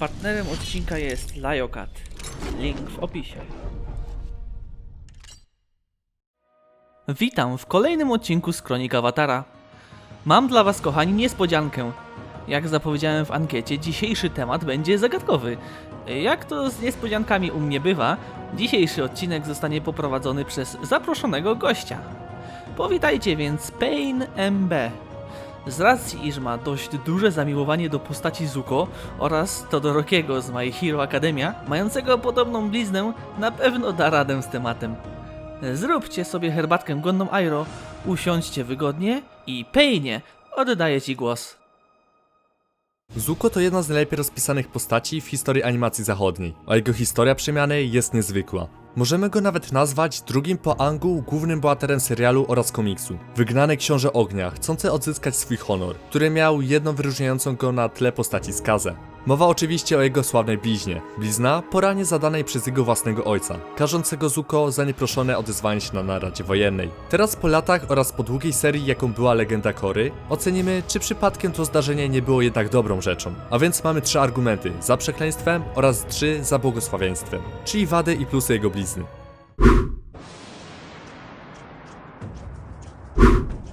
Partnerem odcinka jest Liokat. Link w opisie. Witam w kolejnym odcinku z Kronik Awatara. Mam dla Was, kochani, niespodziankę. Jak zapowiedziałem w ankiecie, dzisiejszy temat będzie zagadkowy. Jak to z niespodziankami u mnie bywa, dzisiejszy odcinek zostanie poprowadzony przez zaproszonego gościa. Powitajcie więc Pain MB. Z racji, iż ma dość duże zamiłowanie do postaci Zuko oraz Todorokiego z My Hero Academia, mającego podobną bliznę, na pewno da radę z tematem. Zróbcie sobie herbatkę godną Airo, usiądźcie wygodnie i Paynie oddaję Ci głos. Zuko to jedna z najlepiej rozpisanych postaci w historii animacji zachodniej, a jego historia przemiany jest niezwykła. Możemy go nawet nazwać drugim po Angu głównym bohaterem serialu oraz komiksu. Wygnany książę ognia, chcący odzyskać swój honor, który miał jedną wyróżniającą go na tle postaci skazę. Mowa oczywiście o jego sławnej bliźnie. Blizna po ranie zadanej przez jego własnego ojca, karzącego Zuko za nieproszone odezwanie się na naradzie wojennej. Teraz po latach oraz po długiej serii, jaką była legenda Kory, ocenimy, czy przypadkiem to zdarzenie nie było jednak dobrą rzeczą. A więc mamy trzy argumenty za przekleństwem oraz trzy za błogosławieństwem, czyli wady i plusy jego blizny.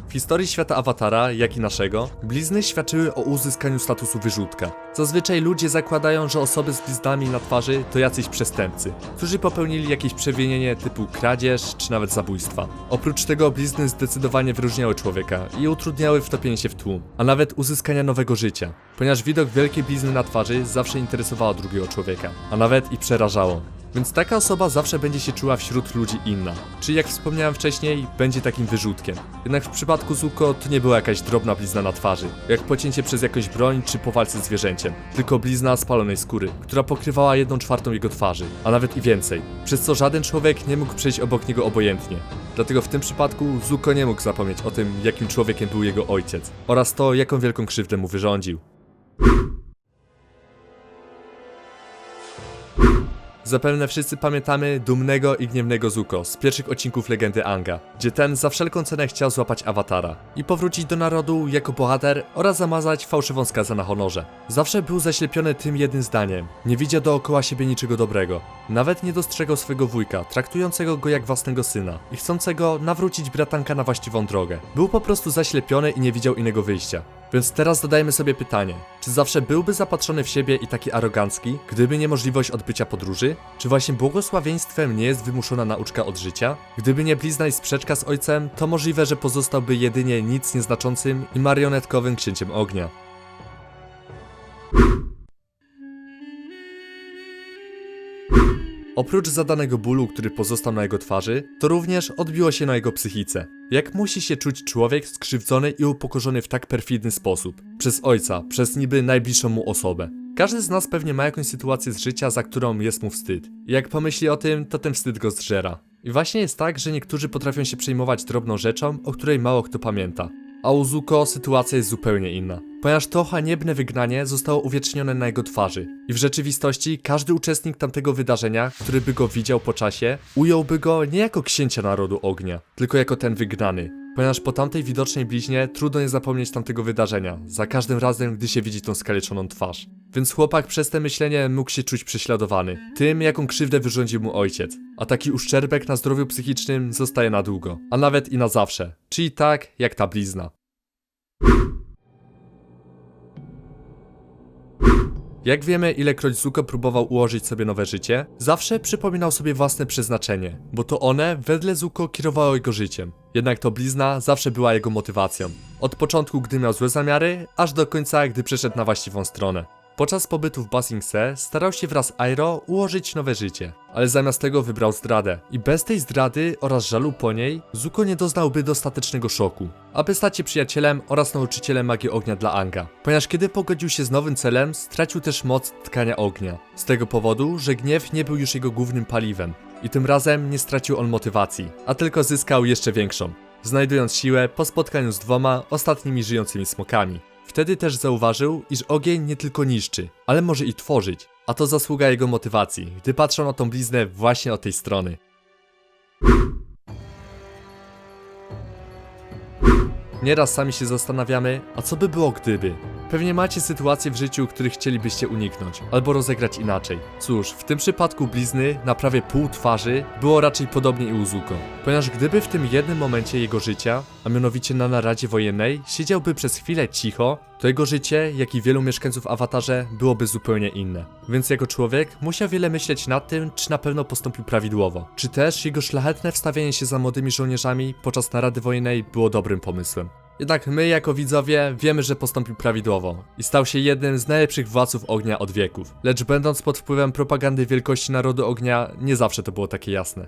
W historii świata Awatara, jak i naszego, blizny świadczyły o uzyskaniu statusu wyrzutka. Zazwyczaj ludzie zakładają, że osoby z bliznami na twarzy to jacyś przestępcy, którzy popełnili jakieś przewinienie typu kradzież czy nawet zabójstwa. Oprócz tego blizny zdecydowanie wyróżniały człowieka i utrudniały wtopienie się w tłum, a nawet uzyskania nowego życia, ponieważ widok wielkiej blizny na twarzy zawsze interesowało drugiego człowieka, a nawet i przerażało. Więc taka osoba zawsze będzie się czuła wśród ludzi inna. Czyli jak wspomniałem wcześniej, będzie takim wyrzutkiem. Jednak w przypadku Zuko to nie była jakaś drobna blizna na twarzy, jak pocięcie przez jakąś broń czy po walce z zwierzęciem, tylko blizna spalonej skóry, która pokrywała jedną czwartą jego twarzy, a nawet i więcej, przez co żaden człowiek nie mógł przejść obok niego obojętnie. Dlatego w tym przypadku Zuko nie mógł zapomnieć o tym, jakim człowiekiem był jego ojciec, oraz to, jaką wielką krzywdę mu wyrządził. Zapewne wszyscy pamiętamy dumnego i gniewnego Zuko z pierwszych odcinków legendy Anga, gdzie ten za wszelką cenę chciał złapać awatara i powrócić do narodu jako bohater oraz zamazać fałszywą skazę na honorze. Zawsze był zaślepiony tym jednym zdaniem, nie widział dookoła siebie niczego dobrego. Nawet nie dostrzegał swego wujka, traktującego go jak własnego syna i chcącego nawrócić bratanka na właściwą drogę. Był po prostu zaślepiony i nie widział innego wyjścia. Więc teraz zadajmy sobie pytanie, czy zawsze byłby zapatrzony w siebie i taki arogancki, gdyby nie możliwość odbycia podróży? Czy właśnie błogosławieństwem nie jest wymuszona nauczka od życia? Gdyby nie blizna i sprzeczka z ojcem, to możliwe, że pozostałby jedynie nic nieznaczącym i marionetkowym księciem ognia. Oprócz zadanego bólu, który pozostał na jego twarzy, to również odbiło się na jego psychice. Jak musi się czuć człowiek skrzywdzony i upokorzony w tak perfidny sposób? Przez ojca, przez niby najbliższą mu osobę. Każdy z nas pewnie ma jakąś sytuację z życia, za którą jest mu wstyd. Jak pomyśli o tym, to ten wstyd go zżera. I właśnie jest tak, że niektórzy potrafią się przejmować drobną rzeczą, o której mało kto pamięta. A u Zuko sytuacja jest zupełnie inna, ponieważ to haniebne wygnanie zostało uwiecznione na jego twarzy. I w rzeczywistości każdy uczestnik tamtego wydarzenia, który by go widział po czasie, ująłby go nie jako księcia narodu ognia, tylko jako ten wygnany. Ponieważ po tamtej widocznej bliźnie trudno nie zapomnieć tamtego wydarzenia, za każdym razem, gdy się widzi tą skaleczoną twarz. Więc chłopak przez te myślenie mógł się czuć prześladowany, tym jaką krzywdę wyrządził mu ojciec. A taki uszczerbek na zdrowiu psychicznym zostaje na długo, a nawet i na zawsze. Czyli tak, jak ta blizna. Jak wiemy, ilekroć Zuko próbował ułożyć sobie nowe życie, zawsze przypominał sobie własne przeznaczenie, bo to one, wedle Zuko, kierowało jego życiem. Jednak to blizna zawsze była jego motywacją. Od początku, gdy miał złe zamiary, aż do końca, gdy przeszedł na właściwą stronę. Podczas pobytu w Ba Sing Se starał się wraz z Airo ułożyć nowe życie, ale zamiast tego wybrał zdradę. I bez tej zdrady oraz żalu po niej, Zuko nie doznałby dostatecznego szoku, aby stać się przyjacielem oraz nauczycielem magii ognia dla Anga. Ponieważ kiedy pogodził się z nowym celem, stracił też moc tkania ognia. Z tego powodu, że gniew nie był już jego głównym paliwem. I tym razem nie stracił on motywacji, a tylko zyskał jeszcze większą, znajdując siłę po spotkaniu z dwoma ostatnimi żyjącymi smokami. Wtedy też zauważył, iż ogień nie tylko niszczy, ale może i tworzyć. A to zasługa jego motywacji, gdy patrzą na tą bliznę właśnie od tej strony. Nieraz sami się zastanawiamy, a co by było gdyby? Pewnie macie sytuacje w życiu, których chcielibyście uniknąć, albo rozegrać inaczej. Cóż, w tym przypadku blizny na prawie pół twarzy było raczej podobnie i u Zuko. Ponieważ gdyby w tym jednym momencie jego życia, a mianowicie na naradzie wojennej, siedziałby przez chwilę cicho, to jego życie, jak i wielu mieszkańców awatarze, byłoby zupełnie inne. Więc jako człowiek musiał wiele myśleć nad tym, czy na pewno postąpił prawidłowo, czy też jego szlachetne wstawienie się za młodymi żołnierzami podczas narady wojennej było dobrym pomysłem. Jednak my, jako widzowie, wiemy, że postąpił prawidłowo i stał się jednym z najlepszych władców ognia od wieków. Lecz będąc pod wpływem propagandy wielkości narodu ognia, nie zawsze to było takie jasne.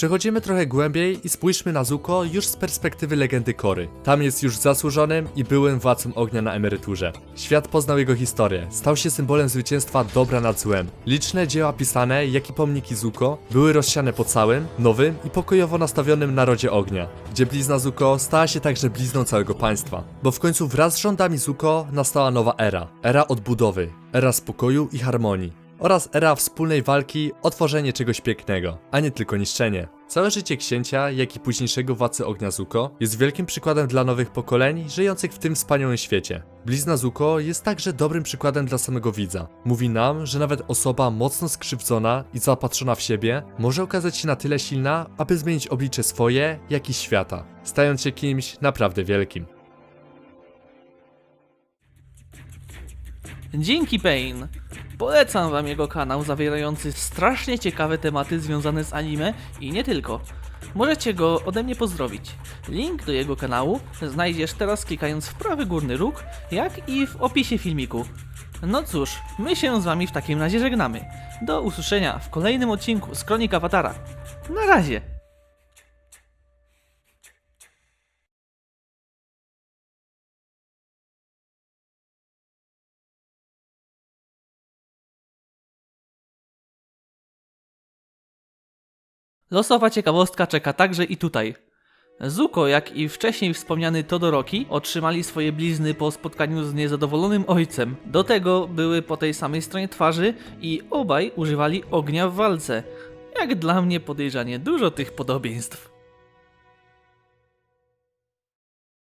Przechodzimy trochę głębiej i spójrzmy na Zuko już z perspektywy legendy Kory. Tam jest już zasłużonym i byłym władcą ognia na emeryturze. Świat poznał jego historię, stał się symbolem zwycięstwa dobra nad złem. Liczne dzieła pisane, jak i pomniki Zuko, były rozsiane po całym, nowym i pokojowo nastawionym narodzie ognia, gdzie blizna Zuko stała się także blizną całego państwa. Bo w końcu wraz z rządami Zuko nastała nowa era. Era odbudowy, era spokoju i harmonii oraz era wspólnej walki o tworzenie czegoś pięknego, a nie tylko niszczenie. Całe życie księcia, jak i późniejszego władcy ognia Zuko jest wielkim przykładem dla nowych pokoleń żyjących w tym wspaniałym świecie. Blizna Zuko jest także dobrym przykładem dla samego widza. Mówi nam, że nawet osoba mocno skrzywdzona i zaopatrzona w siebie może okazać się na tyle silna, aby zmienić oblicze swoje, jak i świata, stając się kimś naprawdę wielkim. Dzięki Pain! Polecam wam jego kanał zawierający strasznie ciekawe tematy związane z anime i nie tylko. Możecie go ode mnie pozdrowić. Link do jego kanału znajdziesz teraz klikając w prawy górny róg, jak i w opisie filmiku. No cóż, my się z wami w takim razie żegnamy. Do usłyszenia w kolejnym odcinku z Kronik Awatara. Na razie! Losowa ciekawostka czeka także i tutaj. Zuko, jak i wcześniej wspomniany Todoroki, otrzymali swoje blizny po spotkaniu z niezadowolonym ojcem. Do tego były po tej samej stronie twarzy i obaj używali ognia w walce. Jak dla mnie podejrzanie dużo tych podobieństw.